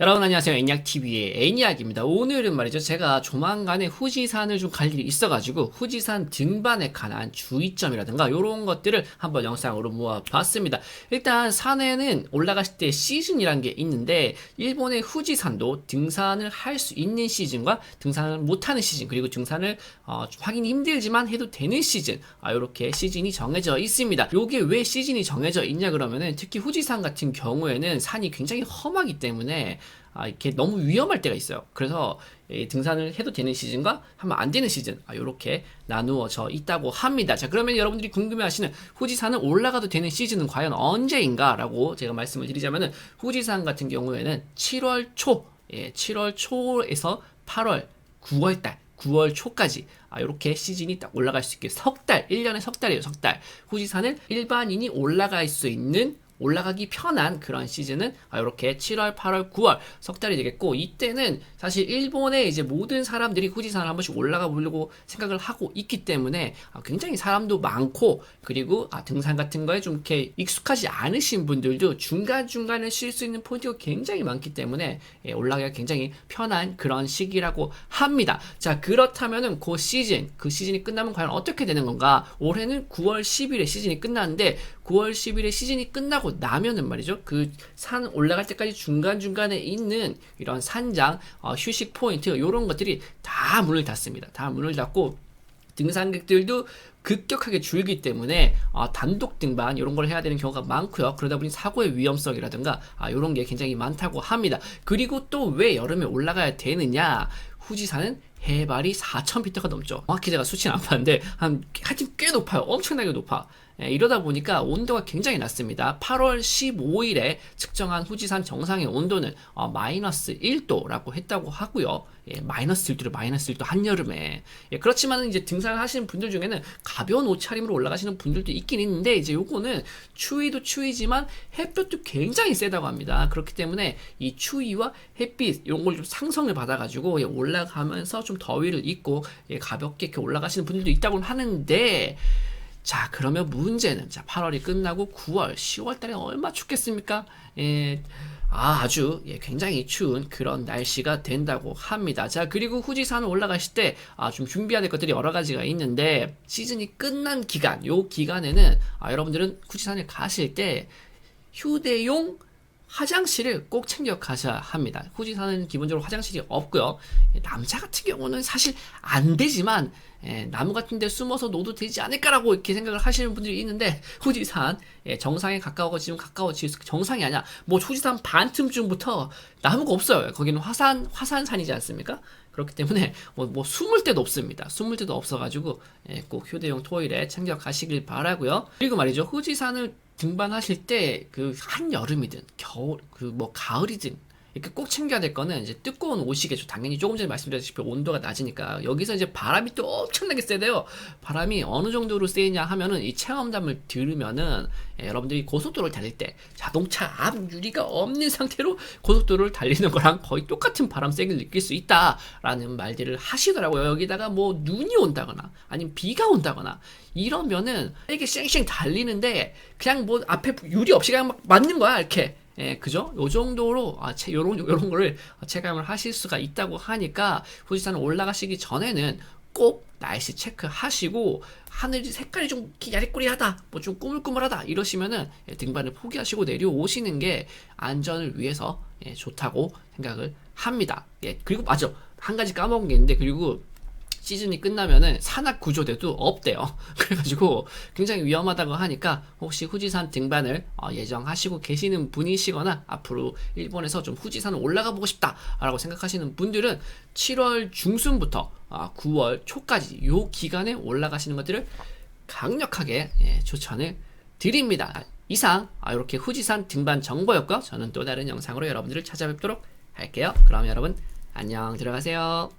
여러분 안녕하세요. 애니악TV의 애니악입니다. 오늘은 말이죠. 제가 조만간에 후지산을 좀 갈 일이 있어가지고 후지산 등반에 관한 주의점이라든가 이런 것들을 한번 영상으로 모아봤습니다. 일단 산에는 올라가실 때 시즌이란 게 있는데 일본의 후지산도 등산을 할 수 있는 시즌과 등산을 못하는 시즌 그리고 등산을 어, 좀 하긴 힘들지만 해도 되는 시즌 아, 이렇게 시즌이 정해져 있습니다. 요게 왜 시즌이 정해져 있냐 그러면은 특히 후지산 같은 경우에는 산이 굉장히 험하기 때문에 아, 이렇게 너무 위험할 때가 있어요. 그래서 이 등산을 해도 되는 시즌과 하면 안 되는 시즌, 아, 요렇게 나누어져 있다고 합니다. 자, 그러면 여러분들이 궁금해 하시는 후지산은 올라가도 되는 시즌은 과연 언제인가? 라고 제가 말씀을 드리자면은 후지산 같은 경우에는 7월 초, 예, 7월 초에서 8월, 9월 달, 9월 초까지 아, 이렇게 시즌이 딱 올라갈 수 있게 석 달, 1년에 석 달이에요, 석 달. 후지산을 일반인이 올라갈 수 있는 올라가기 편한 그런 시즌은 이렇게 7월, 8월, 9월 석 달이 되겠고 이때는 사실 일본의 이제 모든 사람들이 후지산을 한 번씩 올라가 보려고 생각을 하고 있기 때문에 아, 굉장히 사람도 많고 그리고 아, 등산 같은 거에 좀 이렇게 익숙하지 않으신 분들도 중간 중간에 쉴 수 있는 포인트가 굉장히 많기 때문에 예, 올라가기가 굉장히 편한 그런 시기라고 합니다. 자 그렇다면은 그 시즌 그 시즌이 끝나면 과연 어떻게 되는 건가? 올해는 9월 10일에 시즌이 끝났는데 9월 10일에 시즌이 끝나고 나면은 말이죠. 그 산 올라갈 때까지 중간중간에 있는 이런 산장, 어, 휴식 포인트, 이런 것들이 다 문을 닫습니다. 다 문을 닫고 등산객들도 급격하게 줄기 때문에 어, 단독 등반 이런 걸 해야 되는 경우가 많고요. 그러다 보니 사고의 위험성이라든가 아, 이런 게 굉장히 많다고 합니다. 그리고 또 왜 여름에 올라가야 되느냐? 후지산은 해발이 4,000m가 넘죠. 정확히 제가 수치는 안 봤는데 한 하여튼 꽤 높아요. 엄청나게 높아. 예, 이러다 보니까 온도가 굉장히 낮습니다. 8월 15일에 측정한 후지산 정상의 온도는 어, 마이너스 1도라고 했다고 하고요. 예, 마이너스 1도를 마이너스 1도 한여름에. 예, 그렇지만 이제 등산을 하시는 분들 중에는 가벼운 옷차림으로 올라가시는 분들도 있긴 있는데 이제 요거는 추위도 추위지만 햇볕도 굉장히 세다고 합니다. 그렇기 때문에 이 추위와 햇빛 이런 걸 좀 상성을 받아가지고 예, 올라가면서 좀 더위를 잊고 예, 가볍게 이렇게 올라가시는 분들도 있다고 하는데 자, 그러면 문제는 자, 8월이 끝나고 9월, 10월 달에 얼마 춥겠습니까? 예. 아, 아주 예, 굉장히 추운 그런 날씨가 된다고 합니다. 자, 그리고 후지산을 올라가실 때 아, 좀 준비해야 될 것들이 여러 가지가 있는데 시즌이 끝난 기간, 요 기간에는 아, 여러분들은 후지산을 가실 때 휴대용 화장실을 꼭 챙겨 가셔야 합니다. 후지산은 기본적으로 화장실이 없고요. 남자 같은 경우는 사실 안 되지만 예, 나무 같은 데 숨어서 놓도 되지 않을까라고 이렇게 생각을 하시는 분들이 있는데 후지산 예, 정상에 가까워지면 가까워질수록 정상이 아니야. 뭐 후지산 반틈쯤부터 나무가 없어요. 거기는 화산 화산산이지 않습니까? 그렇기 때문에 뭐, 뭐 숨을 데도 없습니다. 숨을 데도 없어가지고 예, 꼭 휴대용 토일에 챙겨 가시길 바라고요. 그리고 말이죠 후지산을 등반하실 때 그 한여름이든 겨울 그 뭐 가을이든 이렇게 꼭 챙겨야 될 거는 이제 두꺼운 옷이겠죠. 당연히 조금 전에 말씀드렸다시피 온도가 낮으니까 여기서 이제 바람이 또 엄청나게 세대요. 바람이 어느 정도로 세냐 하면은 이 체험담을 들으면은 예, 여러분들이 고속도로를 달릴 때 자동차 앞 유리가 없는 상태로 고속도로를 달리는 거랑 거의 똑같은 바람 세기를 느낄 수 있다라는 말들을 하시더라고요. 여기다가 뭐 눈이 온다거나 아니면 비가 온다거나 이러면은 이렇게 쌩쌩 달리는데 그냥 뭐 앞에 유리 없이 그냥 막 맞는 거야 이렇게 예, 그죠? 요 정도로, 아, 체, 요런, 요런 거를 체감을 하실 수가 있다고 하니까, 후지산을 올라가시기 전에는 꼭 날씨 체크하시고, 하늘이 색깔이 좀 야리꼬리하다, 뭐 좀 꾸물꾸물하다, 이러시면은 예, 등반을 포기하시고 내려오시는 게 안전을 위해서 예, 좋다고 생각을 합니다. 예, 그리고 맞아. 한 가지 까먹은 게 있는데, 그리고 시즌이 끝나면은 산악 구조대도 없대요. 그래가지고 굉장히 위험하다고 하니까 혹시 후지산 등반을 어, 예정하시고 계시는 분이시거나 앞으로 일본에서 좀 후지산을 올라가 보고 싶다라고 생각하시는 분들은 7월 중순부터 9월 아, 초까지 요 기간에 올라가시는 것들을 강력하게 예, 추천을 드립니다. 이상 이렇게 아, 후지산 등반 정보였고 저는 또 다른 영상으로 여러분들을 찾아뵙도록 할게요. 그럼 여러분 안녕 들어가세요.